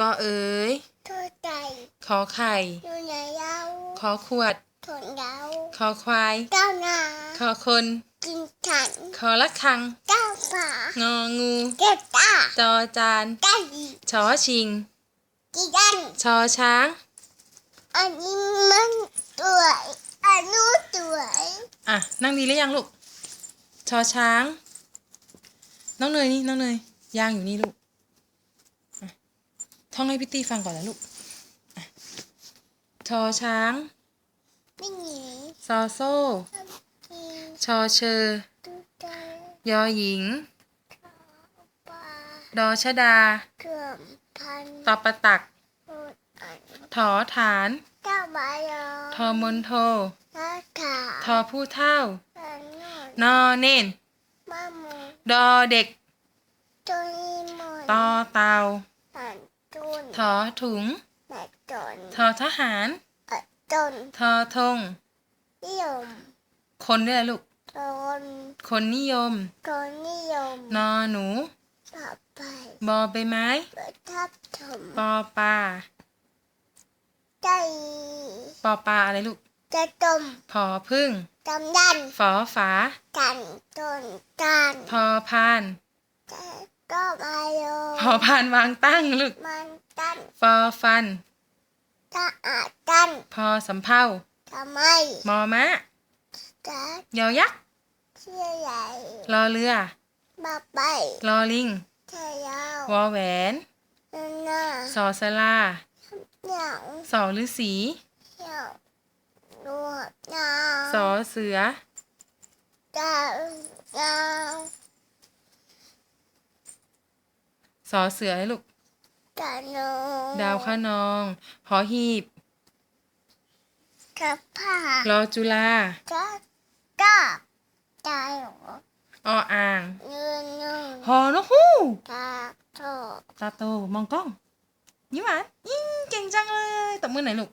ก็เอ๋ยโทษใจขอไข่อยู่ในเย้าขอขวดทนเย้าขอควายเจ้านาขอคนกินฉันขอละคังเจ้าฝางองูเจ้าตาจอจานไก่ชอชิงกีดันชอช้าง อันนี้มันสวยอันนู้นสวยอะนั่งดีหรือยังลูกชอช้าง น้องเนยนี่น้องเนยยางอยู่นี่ลูกอะ ท่องให้พี่ตี้ฟังก่อนนะลูกอะชอช้างไม่หนีซอโซ่กินชอเชอดูใจยอหญิงปลาดอชดาเกือบพันตอประตักโคตรอันถอฐานเจ้าบายอทอมนโทนาขาทอผู้เท่าอันนู้นนอเน่นมาหมูดอเด็กตัวนี้หมดตอเตาอัน ตุนถอถุงแม่จนทอทหารอันจนทอธงนิยม คนด้วยล่ะลูกจนคนนิยม คนนิยม นอหนูต่อไปบอใบไม้ประทับถมปอปลาใจปอปลาอะไรลูกจะจมพอพึ่งจำดันฝอฝากันจนกันพอพานแต่ก็มาโยพอพานวางตั้งลูกมันตัน ฟอฟันจะอาจกันพอสำเภาทำไมมอมะจะยอยักษ์เชื่อใหญ่รอเรือมาไปรอลิงเธอยาววอแหวนหน้าสอสลาเหนียวสอฤาษีเหนียวรวดยาวสอเสือดาวยาวสอเสือให้ลูก กะโนดาวข้านองหอหีบกับผ้ารอจุฬาก็ก็ใจหรอออ่างเงินเงินหอนกฮูกตาโตตาโตมองกล้องยิ้มหวานยิ่งเก่งจังเลยตบมือหน่อยลูก